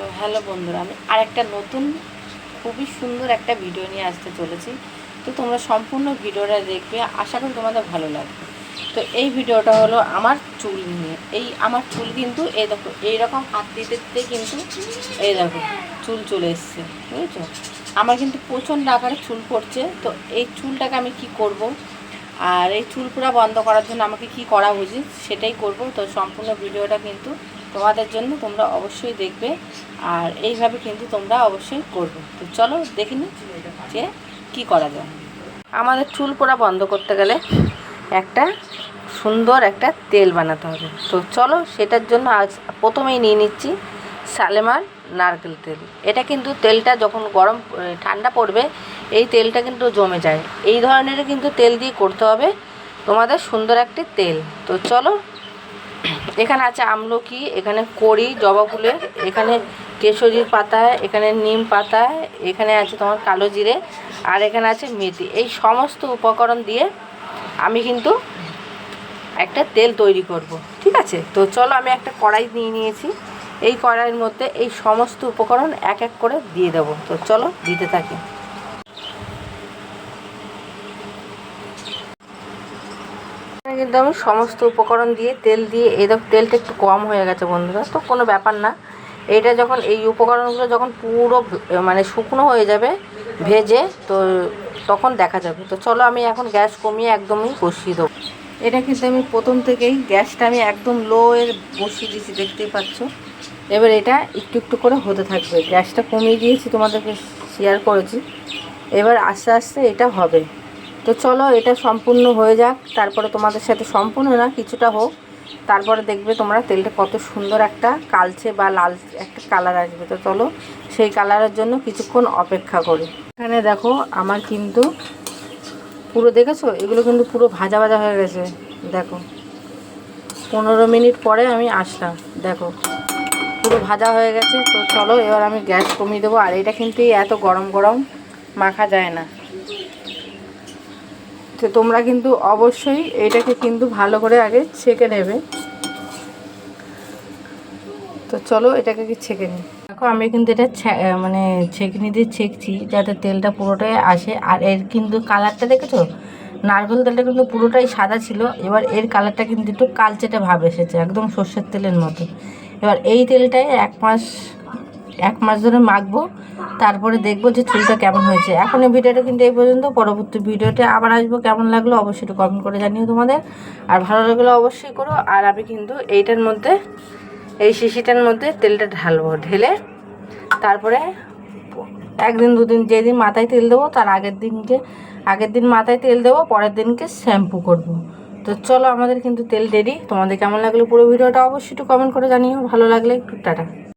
তো হ্যালো বন্ধুরা, আমি আরেকটা নতুন, খুবই সুন্দর একটা ভিডিও নিয়ে আসতে চলেছি। তো তোমরা সম্পূর্ণ ভিডিওটা দেখবে, আশা করি তোমাদের ভালো লাগবে। তো এই ভিডিওটা হলো আমার চুল নিয়ে। এই আমার চুল কিন্তু, এই দেখো, এইরকম হাত দিতে দিতে কিন্তু, এই দেখো, চুল চলে এসছে, বুঝেছ? আমার কিন্তু প্রচণ্ড আকারে চুল পড়ছে, তো এই চুলটাকে আমি কি করব? আর এই চুল পুরা বন্ধ করার জন্য আমাকে কি করা উচিত? সেটাই করব। তো সম্পূর্ণ ভিডিওটা কিন্তু তোমাদের জন্য তোমরা অবশ্যই দেখবে আর এইভাবে কিন্তু তোমরা অবশ্যই করবে। তো চলো দেখে নি যে কী করা যায়। আমাদের চুল পোড়া বন্ধ করতে গেলে একটা সুন্দর একটা তেল বানাতে হবে। তো চলো সেটার জন্য আজ প্রথমেই নিয়ে নিচ্ছি সালেমার নারকেল তেল। এটা কিন্তু তেলটা যখন গরম ঠান্ডা পড়বে, এই তেলটা কিন্তু জমে যায়। এই ধরনের কিন্তু তেল দিয়ে করতে হবে তোমাদের সুন্দর একটি তেল। তো চলো এখানে আছে আমলকি, এখানে কড়ি, জবা ফুলের, এখানে কেশরীর পাতা, এখানে নিম পাতা, এখানে আছে তোমার কালো জিরে, আর এখানে আছে মেথি। এই সমস্ত উপকরণ দিয়ে আমি কিন্তু একটা তেল তৈরি করব, ঠিক আছে? তো চলো আমি একটা কড়াই নিয়ে নিয়েছি। এই কড়াইয়ের মধ্যে এই সমস্ত উপকরণ এক এক করে দিয়ে দেবো। তো চলো দিতে থাকি। কিন্তু আমি সমস্ত উপকরণ দিয়ে, তেল দিয়ে, এই তেলটা একটু কম হয়ে গেছে বন্ধুরা, তো কোনো ব্যাপার না। এটা যখন, এই উপকরণগুলো যখন পুরো মানে শুকনো হয়ে যাবে, ভেজে, তো তখন দেখা যাবে। তো চলো আমি এখন গ্যাস কমিয়ে একদমই বসিয়ে দেবো। এটা কিন্তু আমি প্রথম থেকেই, গ্যাসটা আমি একদম লো এর বসিয়ে দিয়েছি, দেখতেই পাচ্ছ। এবার এটা একটু একটু করে হতে থাকবে। গ্যাসটা কমিয়ে দিয়েছি, তোমাদেরকে শেয়ার করেছি। এবার আস্তে আস্তে এটা হবে। তো চলো, এটা সম্পূর্ণ হয়ে যাক। তারপরে তোমাদের সাথে সম্পূর্ণ না, কিছুটা হোক। তারপরে দেখবে তোমরা তেলটা কত সুন্দর একটা কালচে বা লাল একটা কালার আসবে। তো চলো, সেই কালারের জন্য কিছুক্ষণ অপেক্ষা করি। এখানে দেখো, আমার কিন্তু পুরো, দেখেছ? এগুলো কিন্তু পুরো ভাজা ভাজা হয়ে গেছে। দেখো, পনেরো মিনিট পরে আমি আসলাম। দেখো, পুরো ভাজা হয়ে গেছে। তো চলো, এবার আমি গ্যাস কমিয়ে দেবো। আর এটা কিন্তু এত গরম গরম মাখা যায় না। তো তোমরা কিন্তু অবশ্যই এটাকে কিন্তু ভালো করে আগে ছেঁকে নেবে। তো চলো এটাকে কি ছেঁকে নিই। দেখো, আমি কিন্তু এটা মানে ছেঁকনি দিয়ে ছেঁকছি যাতে তেলটা পুরোটাই আসে। আর এর কিন্তু কালারটা দেখেছ? নারকেল তেলটা কিন্তু পুরোটাই সাদা ছিল। এবার এর কালারটা কিন্তু একটু কালচেটে ভাব এসেছে, একদম সর্ষের তেলের মতো। এবার এই তেলটাই এক মাস এক মাস ধরে মাখবো, তারপরে দেখব যে চুলটা কেমন হয়েছে। এখন এই ভিডিওটা কিন্তু এই পর্যন্ত, পরবর্তী ভিডিওতে আবার আসব, কেমন লাগল অবশ্যই একটু কমেন্ট করে জানিও তোমাদের। আর ভালো লাগলে অবশ্যই করো, আর আমি কিন্তু এইটার মধ্যে, এই শিশিটার মধ্যে তেলটা ঢালবো, ঢেলে তারপরে একদিন, দুদিন যেদিন মাথায় তেল দেবো, তার আগের দিনকে, আগের দিন মাথায় তেল দেবো, পরের দিনকে শ্যাম্পু করব। তো চলো, আমাদের কিন্তু তেল রেডি তোমাদের কেমন লাগল পুরো ভিডিওটা অবশ্যই একটু কমেন্ট করে জানিও। ভালো লাগলে একটু টাটা।